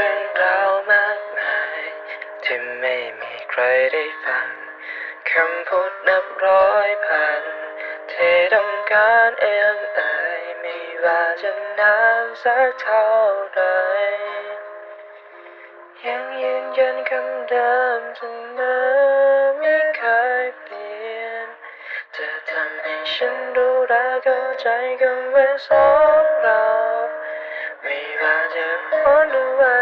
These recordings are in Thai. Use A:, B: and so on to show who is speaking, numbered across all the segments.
A: เรื่องราวมากมาย ที่ไม่มีใครได้ฟังคำพูดนับร้อยพันที่ต้องการเอื้อมเอ่ยไม่ว่าจะนานสักเท่าไรยังยืนยันคำเดิมเสมอไม่เคยเปลี่ยนจะทำให้ฉันรู้รักเข้าใจกันเมื่อสองเราไม่ว่าจะร้อนหรือว่า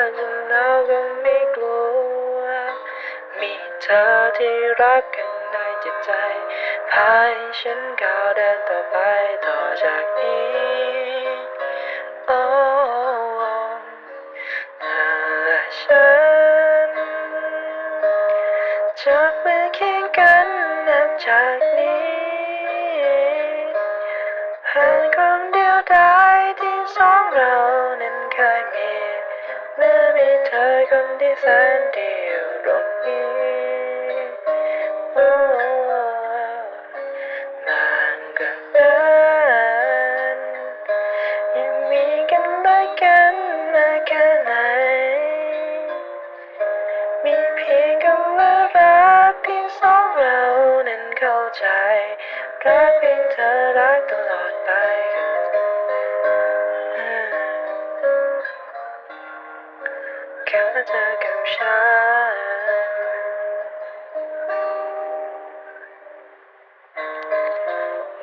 A: เธอที่รักกันในจิตใจ พาให้ฉันก้าวเดินต่อไปต่อจากนี้ โอ้เธอและฉันจับมือเคียงกันนับจากนี้ผ่านความเดียวดายที่สองเรานั้นเคยมี เมื่อมีเธอคนที่แสนดี อยู่ตรงนี้นานกินนั้นยังมีกันและกันมาแค่ไหน มีเพียงคำว่ารักที่สองเรานั้นเข้าใจ รักเพียงเธอรักตลอดไปแค่เธอกับฉัน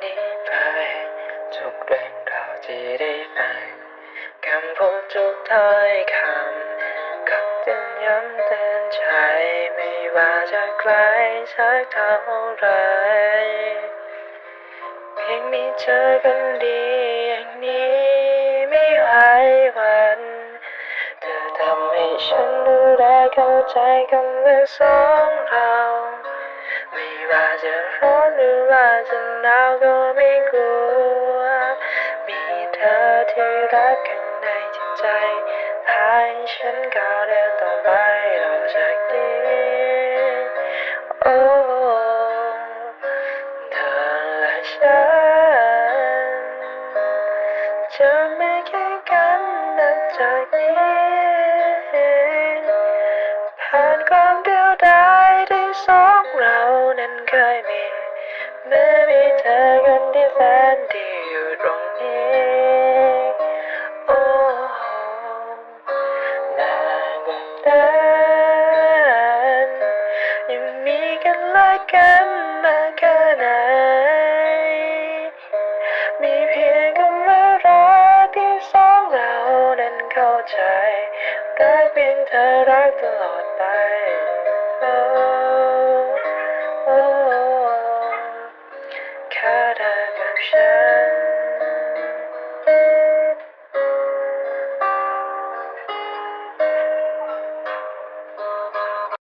A: นี้ไปทุกเรื่องราวที่ได้ฟังคำพูดทุกถ้อยคำก็เตือนย้ำเตือนใจไม่ว่าจะไกลสักเท่าไรเพียงมีเธอคนดีอย่างนี้ไม่ไหวหวันเธอทำให้ฉันรู้แลเข้าใจคำว่าสองเรา ไม่ว่าจะร้อนหรือว่าจะหนาวก็ไม่กลัว มีเธอที่รักข้างในจิตใจ ให้ฉันก้าวเดินต่อไปต่อจากนี้โอ้เธอและฉันจะไม่แค่กันนับจากนี้ผ่านความเดียวดาย กันมาแค่ไหน มีเพียงคำว่ารักที่สองเรานั้นเข้าใจรักเพียงเธอรักตลอดไปโอ้โอ้แค่เธอกับฉัน